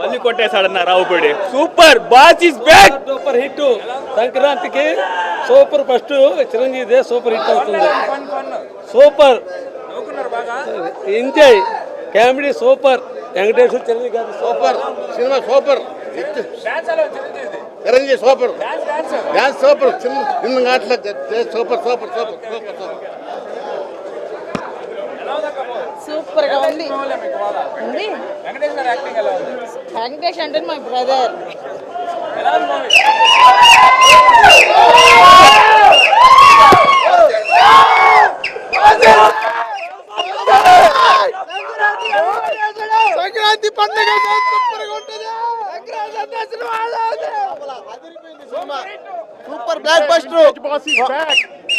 మళ్ళీ కొట్టేశాడన్న Ravipudi super. Boss is back. Super hit. సంక్రాంతికి super first. Chiranjeevi super hit అవుతుంది. Super. Enjoy. Comedy super. Venkateshwara Chiranjeevi garu super. Cinema super. Chiranjeevi super. Dance super. చిన్న చిన్న గాట్ల super super super super super. సూపర్గా ఉంది. ఉంది. వెంకటేష్ అంటే my brother Sankranti పండుగ super. Block buster.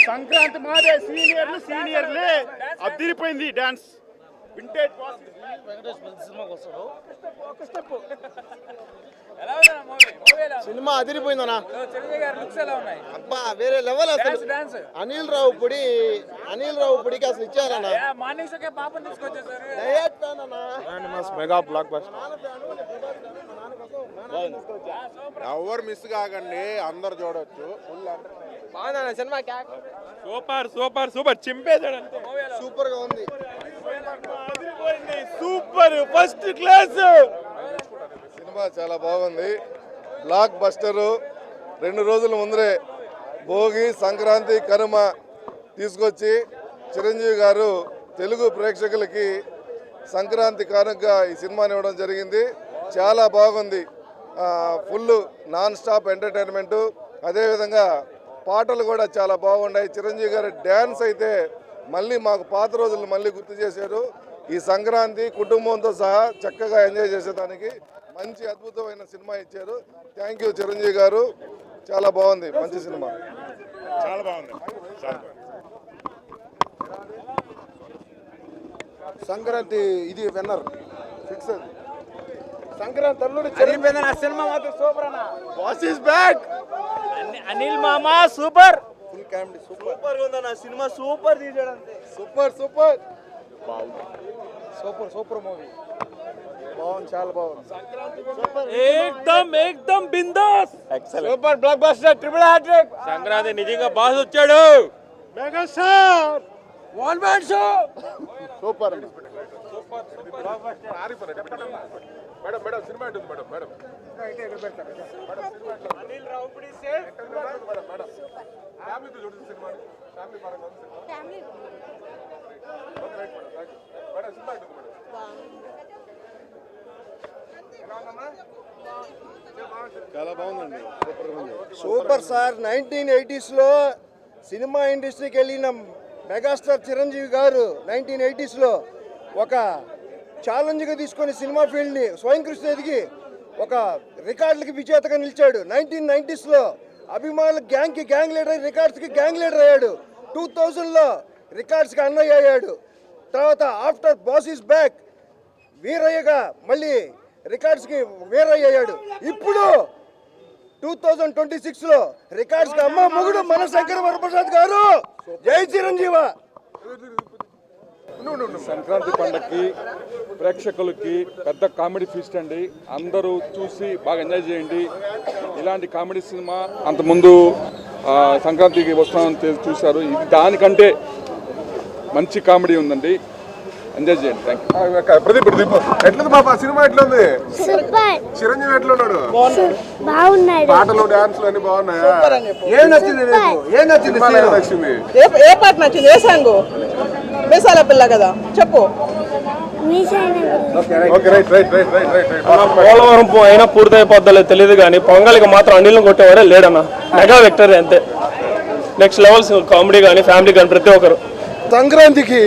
Sankranti మాదే సీనియర్లు సీనియర్లే అదిరిపోయింది డాన్స్ వింటేజ్ సినిమా అదిరిపోయిందనా అబ్బా వేరే లెవెల్ అసలు. అనిల్ రావు పొడి అనిల్ రావు పొడికి అసలు ఇచ్చారన్నా. మెగా బ్లాక్ బస్టర్ ఎవరు మిస్ కాకండి అందరు చూడొచ్చు. Full super super super. చింపేశాడు అంతే. సూపర్గా ఉంది. సూపర్. First class. సినిమా చాలా బాగుంది. Blockbuster. రెండు రోజుల ముందరే భోగి సంక్రాంతి కనుమ తీసుకొచ్చి చిరంజీవి గారు తెలుగు ప్రేక్షకులకి సంక్రాంతి కానుకగా ఈ సినిమాని ఇవ్వడం జరిగింది. చాలా బాగుంది. Full non stop entertainment. అదేవిధంగా పాటలు కూడా చాలా బాగున్నాయి. చిరంజీవి గారి డ్యాన్స్ అయితే మళ్ళీ మాకు పాత రోజులు మళ్ళీ గుర్తు చేశారు. ఈ సంక్రాంతి కుటుంబంతో సహా చక్కగా ఎంజాయ్ చేసేదానికి మంచి అద్భుతమైన సినిమా ఇచ్చారు. థ్యాంక్ యూ చిరంజీవి గారు. చాలా బాగుంది మంచి సినిమా. చాలా బాగుంది. సంక్రాంతి ఇది విన్నర్. ఫిక్స్ అది. సంక్రాంతి అల్లుడు సినిమా మాత్రం సూపర్ అన్న. బాస్ ఇస్ బ్యాక్ అనిల్ మామా super. Full comedy super super ఉందన్న సినిమా సూపర్ తీసాడు అంతే. Super super super super movie బాగుంది చాలా బాగుంది. ఏకదమ్ ఏకదమ్ bindaas. Super blockbuster triple hattrick Sankranti నిజంగా బాస్ వచ్చాడు. Megastar one man show super madam madam cinema ఉంటుంది మేడం మేడం అనిల్ రావుపూడి ఫ్యామిలీతో చూడండి సినిమా ఫ్యామిలీ పరంగా ఉంది cinema. Okay, right madam, thank you. Madam cinema ఉంటుంది మేడం? చాలా బాగుందండి. సూపర్ సార్ నైన్టీన్ ఎయిటీస్లో సినిమా ఇండస్ట్రీకి వెళ్ళిన మెగాస్టార్ చిరంజీవి గారు నైన్టీన్ ఎయిటీస్లో ఒక ఛాలెంజ్గా తీసుకొని సినిమా ఫీల్డ్ని స్వయం కృషి ఎదిగి ఒక రికార్డులకి విజేతగా నిలిచాడు. నైన్టీన్ నైంటీస్లో అభిమానులు గ్యాంగ్కి గ్యాంగ్ లీడర్ రికార్డ్స్కి గ్యాంగ్ లీడర్ అయ్యాడు. టూ థౌజండ్లో రికార్డ్స్కి అన్నయ్య అయ్యాడు. తర్వాత ఆఫ్టర్ బాస్ బ్యాక్ వీరయ్యగా మళ్ళీ రికార్డ్స్కి వీరయ్య అయ్యాడు ఇప్పుడు టూ థౌజండ్ ట్వంటీ సిక్స్లో రికార్డ్స్ అమ్మ మొగుడు మన శంకర వరప్రసాద్ గారు. జై చిరంజీవ. సంక్రాంతి పండగకి ప్రేక్షకులకి పెద్ద కామెడీ ఫీస్ట్ అండి. అందరూ చూసి బాగా ఎంజాయ్ చేయండి. ఇలాంటి కామెడీ సినిమా అంతకుముందు ఆ, సంక్రాంతికి వస్తామని చూశారు. ఇది దానికంటే మంచి కామెడీ ఉందండి. ఎంజాయ్ చేయండి. Thank you Pradeep Pradeep. ఎట్లుంది పాప సినిమా ఎట్లుంది? సూపర్. చిరంజీవి ఎట్లున్నాడు బాగున్నాడు. పాటలు డాన్స్లు అన్ని బాగున్నాయా? ఏం నచ్చింది ఏం నచ్చింది ఏ పాట నచ్చింది? ఏ సాంగ్? మీసాల పిల్ల కదా. చెప్పు. పోలవరం పో- అయినా పూర్తయిపోద్దో తెలియదు కానీ పొంగల్కి మాత్రం అనిల్ని కొట్టేవాడే లేడన్న. మెగా విక్టరీ అంతే. నెక్స్ట్ లెవెల్స్ కామెడీ కానీ ఫ్యామిలీ కానీ ప్రతి ఒక్కరు. సంక్రాంతికి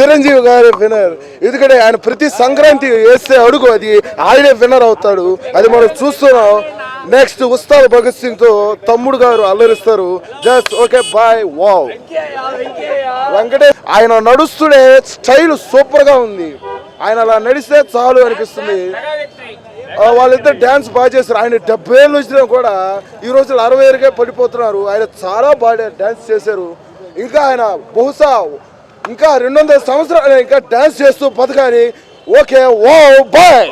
చిరంజీవి గారి విన్నర్ ఎందుకంటే ఆయన ప్రతి సంక్రాంతి వేస్తే అడుగు అది. ఆయనే విన్నర్ అవుతాడు. అది మనం చూస్తున్నాం. నెక్స్ట్ ఉస్తాద్ భగత్ సింగ్తో తమ్ముడు గారు అల్లరిస్తారు. Just okay boy wow. Venkatesh ఆయన నడుస్తుండే స్టైల్ సూపర్గా ఉంది. ఆయన అలా నడిస్తే చాలు అనిపిస్తుంది. వాళ్ళిద్దరు డ్యాన్స్ బాగా చేస్తారు ఆయన డెబ్బై ఏళ్ళు వచ్చినా కూడా ఈ రోజు అరవై ఏళ్ళకే పడిపోతున్నారు. ఆయన చాలా బాగా డ్యాన్స్ చేశారు. ఇంకా ఆయన బహుశా ఇంకా రెండు వందల సంవత్సరాలు ఇంకా డ్యాన్స్ చేస్తూ బతకాలి. ఓకే ఓ బాయ్